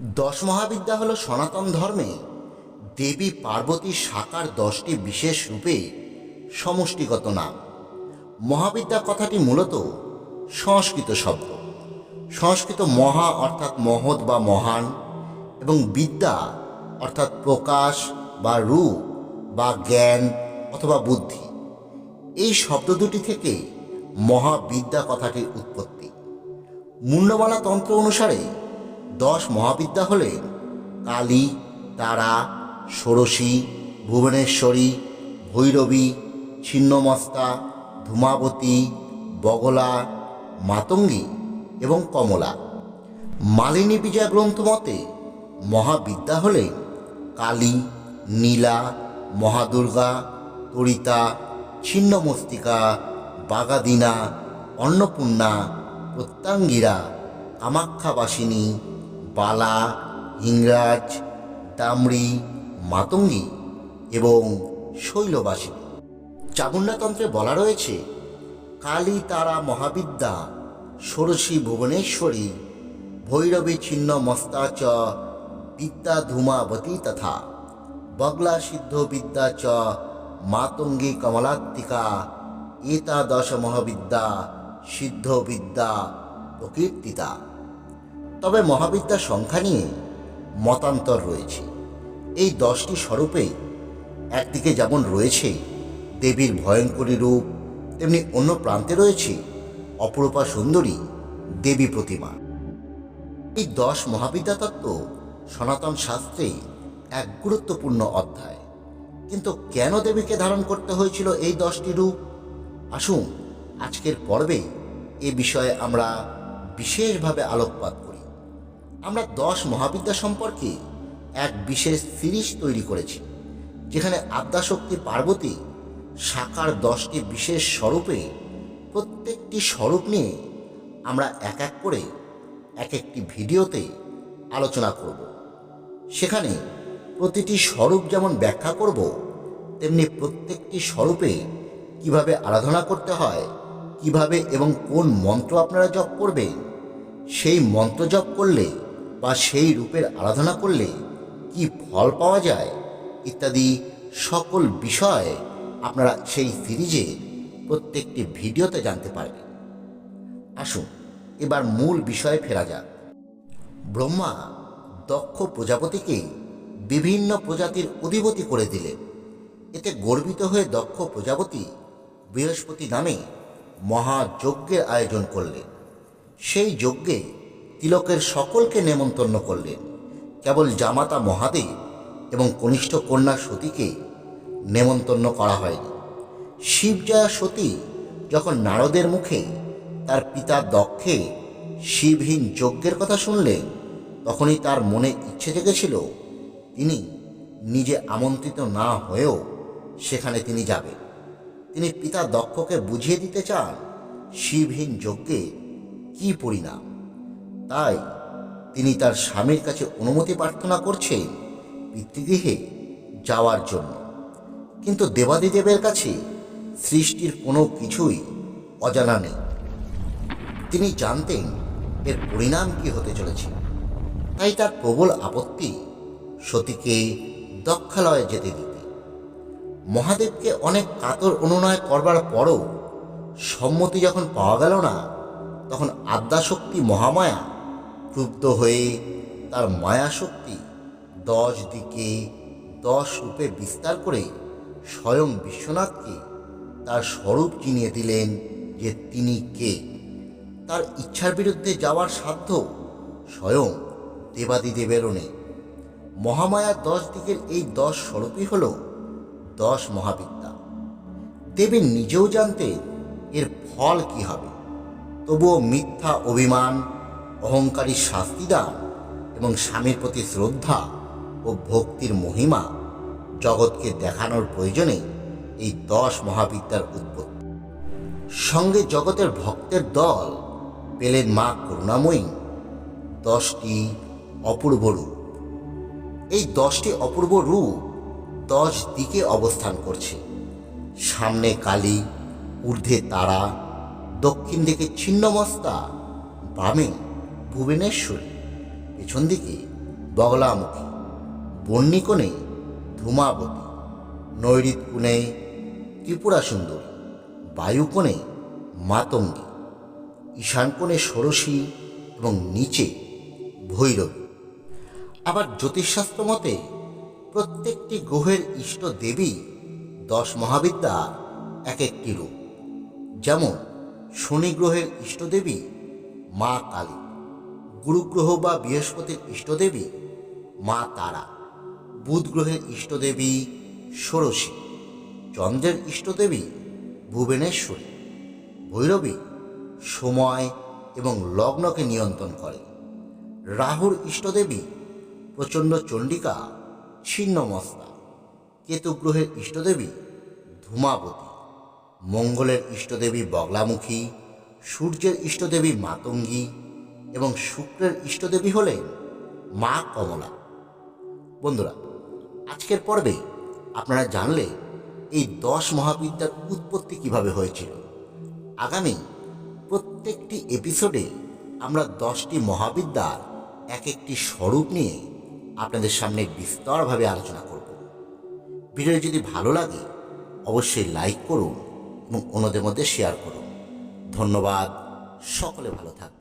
দশ মহাবিদ্যা হল সনাতন ধর্মে দেবী পার্বতী সাকার দশটি বিশেষ রূপে সমষ্টিগত নাম। মহাবিদ্যা কথাটি মূলত সংস্কৃত শব্দ। সংস্কৃত মহা অর্থাৎ মহৎ বা মহান এবং বিদ্যা অর্থাৎ প্রকাশ বা রূপ বা জ্ঞান অথবা বুদ্ধি। এই শব্দ দুটি থেকে মহাবিদ্যা কথাটির উৎপত্তি। মুন্ডমালা তন্ত্র অনুসারে দশ মহাবিদ্যা হলেন কালী, তারা, ষোড়শী, ভুবনেশ্বরী, ভৈরবী, ছিন্নমস্তা, ধূমাবতী, বগলা, মাতঙ্গী এবং কমলা। মালিনী বিজয় গ্রন্থ মতে মহাবিদ্যা হলেন কালী, নীলা, মহাদুর্গা, তরিতা, ছিন্নমস্তিকা, বাগাদিনা, অন্নপূর্ণা, প্রত্যাঙ্গিরা, কামাক্ষাবাসিনী বালা, ইংরাজ দামড়ি মাতঙ্গী এবং শৈলবাসী। চামুণ্ডাতন্ত্রে বলা রয়েছে, কালী তারা মহাবিদ্যা, ষোড়শী ভুবনেশ্বরী, ভৈরবী ছিন্ন মস্তা চ, বিদ্যা ধূমাবতী তথা, বগলা সিদ্ধ বিদ্যা চ, মাতঙ্গী কমলাত্মিকা, এতাদশ মহাবিদ্যা, সিদ্ধ বিদ্যা প্রকীর্তিতা। তবে মহাবিদ্যা সংখ্যা নিয়ে মতান্তর রয়েছে। এই দশটি স্বরূপে একদিকে যেমন রয়েছে দেবীর ভয়ঙ্করী রূপ, তেমনি অন্য প্রান্তে রয়েছে অপরূপা সুন্দরী দেবী প্রতিমা। এই দশ মহাবিদ্যা তত্ত্ব সনাতন শাস্ত্রে এক গুরুত্বপূর্ণ অধ্যায়। কিন্তু কেন দেবীকে ধারণ করতে হয়েছিল এই দশটি রূপ? আসুন আজকের পর্বে এ বিষয়ে আমরা বিশেষভাবে আলোকপাত আমরা দশ মহাবিদ্যা সম্পর্কে এক বিশেষ সিরিজ তৈরি করেছি, যেখানে আদ্যাশক্তি পার্বতী সাকার দশটি বিশেষ স্বরূপে প্রত্যেকটি স্বরূপ নিয়ে আমরা এক এক করে এক একটি ভিডিওতে আলোচনা করব। সেখানে প্রতিটি স্বরূপ যেমন ব্যাখ্যা করব, তেমনি প্রত্যেকটি স্বরূপে কীভাবে আরাধনা করতে হয়, কীভাবে এবং কোন মন্ত্র আপনারা জপ করবেন, সেই মন্ত্র জপ করলে বা সেই রূপের আরাধনা করলে কি ফল পাওয়া যায়? ইত্যাদি সকল বিষয় আপনারা সেই সিরিজের প্রত্যেকটি ভিডিওতে জানতে পারবেন। আসুন, এবার মূল বিষয়ে ফেরা যাক। ব্রহ্মা দক্ষ প্রজাপতিকে বিভিন্ন প্রজাতির অধিপতি করে দিলেন। এতে গর্বিত হয়ে দক্ষ প্রজাপতি বৃহস্পতি নামে মহাযজ্ঞের আয়োজন করলেন। সেই যজ্ঞে তিলকের সকলকে নেমন্তন্ন করলেন। কেবল জামাতা মহাদেব এবং কনিষ্ঠ কন্যা সতীকে নেমন্তন্ন করা হয়নি। শিবজয়া সতী যখন নারদের মুখে তার পিতা দক্ষে শিবহীন যজ্ঞের কথা শুনলেন, তখনই তার মনে ইচ্ছে জেগেছিল তিনি নিজে আমন্ত্রিত না হয়েও সেখানে তিনি যাবেন। তিনি পিতা দক্ষকে বুঝিয়ে দিতে চান শিবহীন যজ্ঞে কি পরিণাম। তাই তিনি তার স্বামীর কাছে অনুমতি প্রার্থনা করছেন পিতৃগৃহে যাওয়ার জন্য। কিন্তু দেবাদিদেবের কাছে সৃষ্টির কোনো কিছুই অজানা নেই। তিনি জানতেন এর পরিণাম কি হতে চলেছে। তাই তার প্রবল আপত্তি সতীকে দক্ষালয়ে যেতে দিতে। মহাদেবকে অনেক কাতর অনুনয় করবার পরও সম্মতি যখন পাওয়া গেল না, তখন আদ্যাশক্তি মহামায়া ক্রুব্ধ হয়ে তার মায়াশক্তি দশ দিকে দশ রূপে বিস্তার করে স্বয়ং বিশ্বনাথকে তার স্বরূপ চিনিয়ে দিলেন যে তিনি কে। তার ইচ্ছার বিরুদ্ধে যাওয়ার সাধ্য স্বয়ং দেবাদিদেবেরও নেই মহামায়ার দশ দিকের এই দশ স্বরূপই হল দশ মহাবিদ্যা। দেবী নিজেও জানতেন এর ফল কি হবে। তবুও মিথ্যা অভিমান অহংকারী শাস্তিদান এবং স্বামীর প্রতি শ্রদ্ধা ও ভক্তির মহিমা জগৎকে দেখানোর প্রয়োজনে এই দশ মহাবিদ্যার উৎপত্তি। সঙ্গে জগতের ভক্তের দল পেলেন মা করুণাময়ী দশটি অপূর্ব রূপ। এই দশটি অপূর্ব রূপ দশ দিকে অবস্থান করছে। সামনে কালী, ঊর্ধ্বে তারা, দক্ষিণ দিকে ছিন্নমস্তা, বামে ভুবনেশ্বরী, পেছন দিকে বগলামুখী, বন্যিকোণে ধূমাবতী নৈরিত কোণে ত্রিপুরা সুন্দরী বায়ুকোণে মাতঙ্গী ঈশান কোণে ষোড়শী এবং নিচে ভৈরবী। আবার জ্যোতিষশাস্ত্র মতে প্রত্যেকটি গ্রহের ইষ্ট দেবী দশ মহাবিদ্যা এক একটি রূপ। যেমন শনি গ্রহের ইষ্টদেবী মা কালী। গুরু গ্রহ বা বৃহস্পতির ইষ্টদেবী মা তারা বুধ গ্রহের ইষ্টদেবী ষোড়শী, চন্দ্রের ইষ্টদেবী ভুবনেশ্বরী, ভৈরবী সময় এবং লগ্নকে নিয়ন্ত্রণ করে। রাহুর ইষ্টদেবী প্রচণ্ড চণ্ডিকা, ছিন্নমস্তা কেতু গ্রহের ইষ্টদেবী ধূমাবতী, মঙ্গলের ইষ্টদেবী বগলামুখী, সূর্যের ইষ্টদেবী মাতঙ্গী এবং শুক্রের ইষ্টদেবী হলেন মা কমলা। বন্ধুরা, আজকের পর্বে আপনারা জানলে এই দশ মহাবিদ্যার উৎপত্তি কীভাবে হয়েছিল। আগামী প্রত্যেকটি এপিসোডে আমরা দশটি মহাবিদ্যার এক একটি স্বরূপ নিয়ে আপনাদের সামনে বিস্তরভাবে আলোচনা করব। ভিডিওটি যদি ভালো লাগে, অবশ্যই লাইক করুন এবং অন্যদের মধ্যে শেয়ার করুন। ধন্যবাদ, সকলে ভালো থাকবেন।